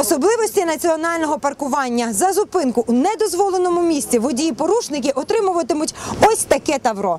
Особливості національного паркування за зупинку у недозволеному місці водії-порушники отримуватимуть ось таке тавро.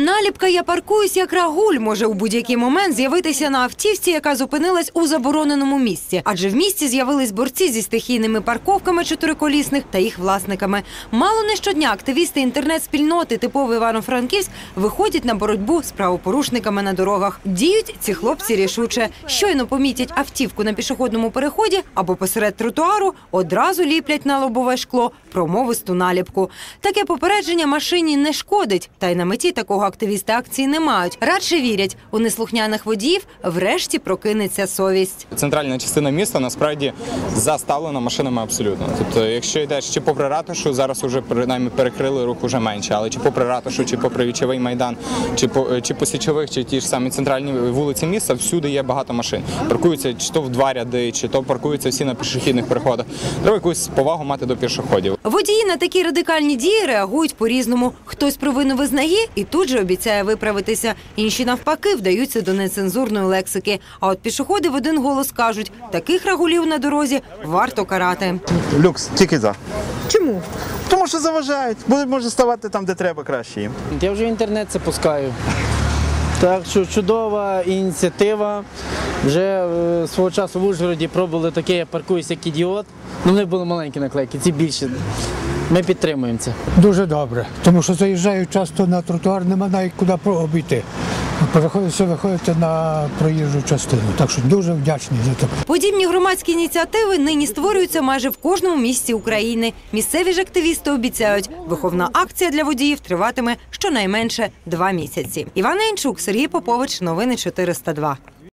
Наліпка Я паркуюсь як рагуль може у будь-який момент з'явитися на автівці, яка зупинилась у забороненому місці. Адже в місті з'явились борці зі стихійними парковками чотириколісних та їх власниками. Мало не щодня активісти інтернет-спільноти типовий Івано-Франківськ виходять на боротьбу з правопорушниками на дорогах. Діють ці хлопці рішуче. Щойно помітять автівку на пішохідному переході або посеред тротуару, одразу ліплять на лобове шкло промовисту наліпку. Таке попередження машині не шкодить, та й на меті такого активісти акції не мають. Радше вірять, у неслухняних водіїв врешті прокинеться совість. Центральна частина міста насправді заставлена машинами абсолютно. Тобто, якщо йдеш чи попри ратушу, зараз вже принаймні перекрили рух уже менше, але чи попри ратушу, чи попри вічовий майдан, чи по чи по січових, чи ті ж самі центральні вулиці міста, всюди є багато машин. Паркуються чи то в два ряди, чи то паркуються всі на пішохідних переходах. Треба якусь повагу мати до пішоходів. Водії на такі радикальні дії реагують по-різному. Хтось провину визнає і тут же обіцяє виправитися. Інші навпаки вдаються до нецензурної лексики. А от пішоходи в один голос кажуть, таких рагулів на дорозі варто карати. Люкс, тільки за. Чому? Тому що заважають. Будуть може ставати там, де треба краще їм. Я вже в інтернет це пускаю. Так що чудова ініціатива. Вже е, свого часу в Ужгороді пробували таке, я паркуюсь як ідіот. Ну, вони були маленькі наклейки, ці більші. Ми підтримуємо це. Дуже добре, тому що заїжджають часто на тротуар, нема навіть куди про- обійти. Приходиться виходити на проїжджу частину. Так що дуже вдячний за таке. Подібні громадські ініціативи нині створюються майже в кожному місті України. Місцеві ж активісти обіцяють, виховна акція для водіїв триватиме щонайменше два місяці. Іван Інчук, Сергій Попович, новини 402.